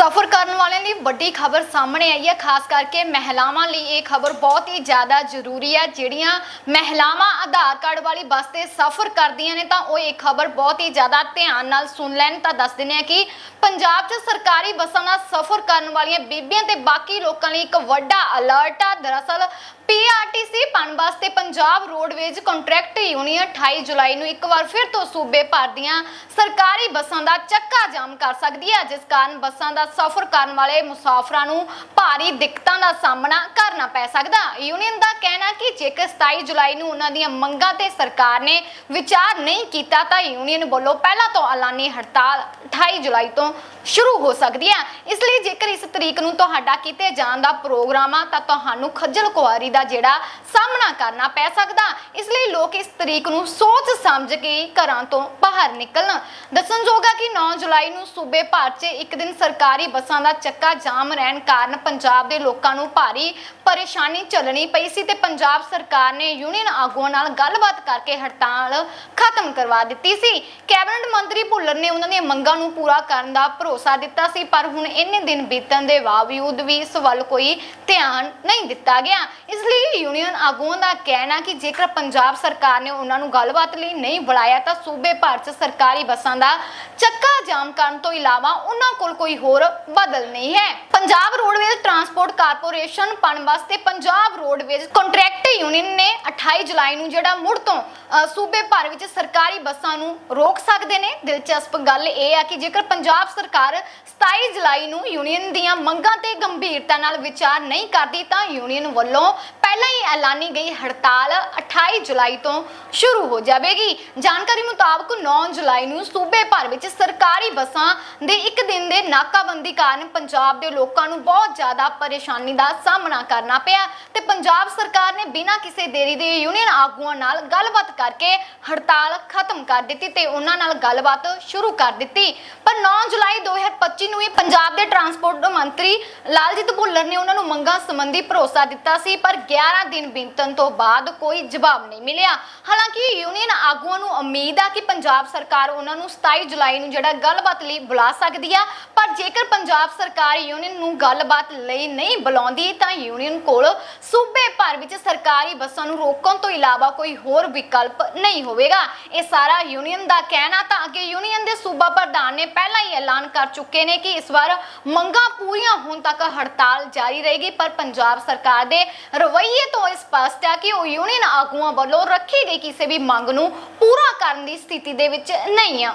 ਸਫ਼ਰ ਕਰਨ ਵਾਲਿਆਂ ਲਈ ਵੱਡੀ ਖਬਰ ਸਾਹਮਣੇ ਆਈ ਹੈ। ਖਾਸ ਕਰਕੇ ਮਹਿਲਾਵਾਂ ਲਈ ਇਹ ਖਬਰ ਬਹੁਤ ਹੀ ਜ਼ਿਆਦਾ ਜ਼ਰੂਰੀ ਹੈ। ਜਿਹੜੀਆਂ ਮਹਿਲਾਵਾਂ ਆਧਾਰ ਕਾਰਡ ਵਾਲੀ ਬੱਸ ਤੇ ਸਫ਼ਰ ਕਰਦੀਆਂ ਨੇ, ਤਾਂ ਉਹ ਇਹ ਖਬਰ ਬਹੁਤ ਹੀ ਜ਼ਿਆਦਾ ਧਿਆਨ ਨਾਲ ਸੁਣ ਲੈਣ। ਤਾਂ ਦੱਸ ਦਿੰਦੇ ਆ ਕਿ ਪੰਜਾਬ 'ਚ ਸਰਕਾਰੀ ਬੱਸਾਂ ਨਾਲ ਸਫ਼ਰ ਕਰਨ ਵਾਲੀਆਂ ਬੀਬੀਆਂ ਤੇ ਬਾਕੀ ਲੋਕਾਂ ਲਈ ਇੱਕ ਵੱਡਾ ਅਲਰਟ ਆ। ਦਰਅਸਲ ਪੀਆਰਟੀਸੀ ਪਨਬਸ ਤੇ ਪੰਜਾਬ ਰੋਡਵੇਜ਼ ਕੰਟਰੈਕਟ ਯੂਨੀਅਨ 28 ਜੁਲਾਈ ਨੂੰ ਇੱਕ ਵਾਰ ਫਿਰ ਤੋਂ ਸੂਬੇ ਭਰ ਦੀਆਂ ਸਰਕਾਰੀ ਬੱਸਾਂ ਦਾ ਚੱਕਾ ਜਾਮ ਕਰ ਸਕਦੀ ਹੈ। ਜਿਸ ਕਾਰਨ ਬੱਸਾਂ ਦਾ ਸਫ਼ਰ ਕਰਨ ਵਾਲੇ ਮੁਸਾਫਰਾਂ ਨੂੰ ਭਾਰੀ ਦਿੱਕਤਾਂ ਦਾ ਸਾਹਮਣਾ ਕਰ ਕਰਨਾ ਪੈ ਸਕਦਾ। ਯੂਨੀਅਨ ਦਾ ਕਹਿਣਾ ਕਿ ਜੇਕਰ 27 ਜੁਲਾਈ ਨੂੰ ਉਹਨਾਂ ਦੀਆਂ ਮੰਗਾਂ ਤੇ ਸਰਕਾਰ ਨੇ ਵਿਚਾਰ ਨਹੀਂ ਕੀਤਾ, ਤਾਂ ਯੂਨੀਅਨ ਵੱਲੋਂ ਪਹਿਲਾਂ ਤੋਂ ਐਲਾਨੀ ਹੜਤਾਲ 28 ਜੁਲਾਈ ਤੋਂ ਸ਼ੁਰੂ ਹੋ ਸਕਦੀ ਹੈ। ਇਸ ਲਈ ਜੇਕਰ ਇਸ ਤਰੀਕ ਨੂੰ ਤੁਹਾਡਾ ਕਿਤੇ ਜਾਣ ਦਾ ਪ੍ਰੋਗਰਾਮ ਆ, ਤਾਂ ਤੁਹਾਨੂੰ ਖੱਜਲ ਖੁਆਰੀ ਦਾ ਜਿਹੜਾ ਸਾਹਮਣਾ ਕਰਨਾ ਪੈ ਸਕਦਾ। ਇਸ ਲਈ ਲੋਕ ਇਸ ਤਰੀਕ ਨੂੰ ਸੋਚ ਸਮਝ ਕੇ ਘਰਾਂ ਤੋਂ ਬਾਹਰ ਨਿਕਲਣ। ਦੱਸਣਯੋਗ ਹੈ ਕਿ 9 ਜੁਲਾਈ ਨੂੰ ਸੂਬੇ ਭਰ 'ਚ ਇੱਕ ਦਿਨ ਸਰਕਾਰੀ ਬੱਸਾਂ ਦਾ ਚੱਕਾ ਜਾਮ ਰਹਿਣ ਕਾਰਨ ਪੰਜਾਬ ਦੇ ਲੋਕਾਂ ਨੂੰ ਭਾਰੀ ਪਰੇਸ਼ਾਨੀ ਝੱਲਣੀ ਪਈ ਸੀ ਤੇ ਪੰਜਾਬ ਸਰਕਾਰ ਨੇ ਯੂਨੀਅਨ ਆਗੂਆਂ ਨਾਲ ਗੱਲਬਾਤ ਕਰਕੇ ਹੜਤਾਲ ਖਤਮ ਕਰਵਾ ਦਿੱਤੀ ਸੀ। ਕੈਬਨਿਟ ਮੰਤਰੀ ਭੁੱਲਰ ਨੇ ਉਹਨਾਂ ਦੀਆਂ ਮੰਗਾਂ ਨੂੰ ਪੂਰਾ ਕਰਨ ਦਾ ਭਰੋਸਾ ਦਿੱਤਾ ਸੀ, ਪਰ ਹੁਣ ਇੰਨੇ ਦਿਨ ਬੀਤਣ ਦੇ ਬਾਵਜੂਦ ਵੀ ਇਸ ਵੱਲ ਕੋਈ ਧਿਆਨ ਨਹੀਂ ਦਿੱਤਾ ਗਿਆ। ਇਸ ਲਈ ਯੂਨੀਅਨ ਆਗੂਆਂ ਦਾ ਕਹਿਣਾ ਕਿ ਜੇਕਰ ਪੰਜਾਬ ਸਰਕਾਰ ਨੇ ਉਹਨਾਂ ਨੂੰ ਗੱਲਬਾਤ ਲਈ ਨਹੀਂ ਬੁਲਾਇਆ ਤਾਂ ਸੂਬੇ ਭਰ 'ਚ ਸਰਕਾਰੀ ਬੱਸਾਂ ਦਾ ਚੱਕਾ ਜਾਮ ਕਰਨ ਤੋਂ ਇਲਾਵਾ ਉਹਨਾਂ ਕੋਲ ਕੋਈ ਹੋਰ ਬਦਲ ਨਹੀਂ ਹੈ। Punjab roadways transport corporation Punbus ਵਾਸਤੇ ਪੰਜਾਬ ਰੋਡਵੇਜ਼ ਕੰਟਰੈਕਟ ਯੂਨੀਅਨ ਨੇ 28 ਜੁਲਾਈ ਨੂੰ ਜਿਹੜਾ ਮੁੜ ਤੋਂ ਸੂਬੇ ਭਰ ਵਿੱਚ ਸਰਕਾਰੀ ਬੱਸਾਂ ਨੂੰ ਰੋਕ ਸਕਦੇ ਨੇ। ਦਿਲਚਸਪ ਗੱਲ ਇਹ ਆ ਕਿ ਜੇਕਰ ਪੰਜਾਬ ਸਰਕਾਰ 27 ਜੁਲਾਈ ਨੂੰ ਯੂਨੀਅਨ ਦੀਆਂ ਮੰਗਾਂ ਤੇ ਗੰਭੀਰਤਾ ਨਾਲ ਵਿਚਾਰ ਨਹੀਂ ਕਰਦੀ, ਤਾਂ ਯੂਨੀਅਨ ਵੱਲੋਂ ਪਹਿਲਾਂ ਹੀ ਐਲਾਨੀ ਗਈ ਹੜਤਾਲ 28 ਜੁਲਾਈ ਤੋਂ ਸ਼ੁਰੂ ਹੋ ਜਾਵੇਗੀ। ਜਾਣਕਾਰੀ ਮੁਤਾਬਕ 9 ਜੁਲਾਈ ਨੂੰ ਸੂਬੇ ਭਰ ਵਿੱਚ ਸਰਕਾਰੀ ਬੱਸਾਂ ਦੇ ਇੱਕ ਦਿਨ ਦੇ ਨਾਕਾਬੰਦੀ ਕਾਰਨ ਪੰਜਾਬ ਦੇ ਲੋਕਾਂ ਨੂੰ ਬਹੁਤ ਜ਼ਿਆਦਾ ਪਰੇਸ਼ਾਨੀ ਦਾ ਸਾਹਮਣਾ ਕਰ ਕਰਨਾ ਪਿਆ ਤੇ ਪੰਜਾਬ ਸਰਕਾਰ ਨੇ ਬਿਨਾਂ ਕਿਸੇ ਦੇਰੀ ਦੇ ਯੂਨੀਅਨ ਆਗੂਆਂ ਨਾਲ ਗੱਲਬਾਤ ਕਰਕੇ ਹੜਤਾਲ ਖਤਮ ਕਰ ਦਿੱਤੀ ਤੇ ਉਹਨਾਂ ਨਾਲ ਗੱਲਬਾਤ ਸ਼ੁਰੂ ਕਰ ਦਿੱਤੀ। ਪਰ 9 ਜੁਲਾਈ 2025 ਨੂੰ ਹੀ ਪੰਜਾਬ ਦੇ ਟਰਾਂਸਪੋਰਟ ਮੰਤਰੀ ਲਾਲਜੀਤ ਭੁੱਲਰ ਨੇ ਉਹਨਾਂ ਨੂੰ ਮੰਗਾਂ ਸੰਬੰਧੀ ਭਰੋਸਾ ਦਿੱਤਾ ਸੀ, ਪਰ 11 ਦਿਨ ਬੀਤਣ ਤੋਂ ਬਾਅਦ ਕੋਈ ਜਵਾਬ ਨਹੀਂ ਮਿਲਿਆ। ਹਾਲਾਂਕਿ ਯੂਨੀਅਨ ਆਗੂਆਂ ਨੂੰ ਉਮੀਦ ਆ ਕਿ ਪੰਜਾਬ ਸਰਕਾਰ ਉਹਨਾਂ ਨੂੰ 27 ਜੁਲਾਈ ਨੂੰ ਜਿਹੜਾ ਗੱਲਬਾਤ ਲਈ ਬੁਲਾ ਸਕਦੀ ਆ, ਪਰ ਜੇਕਰ ਪੰਜਾਬ ਸਰਕਾਰ ਯੂਨੀਅਨ ਨੂੰ ਗੱਲਬਾਤ ਲਈ ਨਹੀਂ ਬੁਲਾਉਂਦੀ ਤਾਂ ਯੂਨੀਅਨ ਯੂਨੀਅਨ ਕੋਲ ਸੂਬੇ ਭਰ ਵਿੱਚ ਸਰਕਾਰੀ ਬੱਸਾਂ ਨੂੰ ਰੋਕਣ ਤੋਂ ਇਲਾਵਾ ਕੋਈ ਹੋਰ ਵਿਕਲਪ ਨਹੀਂ ਹੋਵੇਗਾ। ਇਹ ਸਾਰਾ ਯੂਨੀਅਨ ਦਾ ਕਹਿਣਾ ਤਾਂ ਅੱਗੇ ਯੂਨੀਅਨ ਦੇ ਸੂਬਾ ਪ੍ਰਧਾਨ ਨੇ ਪਹਿਲਾਂ ਹੀ ਐਲਾਨ ਕਰ ਚੁੱਕੇ ਨੇ ਕਿ ਇਸ ਵਾਰ ਮੰਗਾਂ ਪੂਰੀਆਂ ਹੋਣ ਤੱਕ ਹੜਤਾਲ ਜਾਰੀ ਰਹੇਗੀ, ਪਰ ਪੰਜਾਬ ਸਰਕਾਰ ਦੇ ਰਵਈਏ ਤੋਂ ਇਹ ਸਪਸ਼ਟ ਹੈ ਕਿ ਉਹ ਯੂਨੀਅਨ ਆਗੂਆਂ ਵੱਲੋਂ ਰੱਖੀ ਗਈ ਕਿਸੇ ਵੀ ਮੰਗ ਨੂੰ ਪੂਰਾ ਕਰਨ ਦੀ ਸਥਿਤੀ ਦੇ ਵਿੱਚ ਨਹੀਂ ਆ।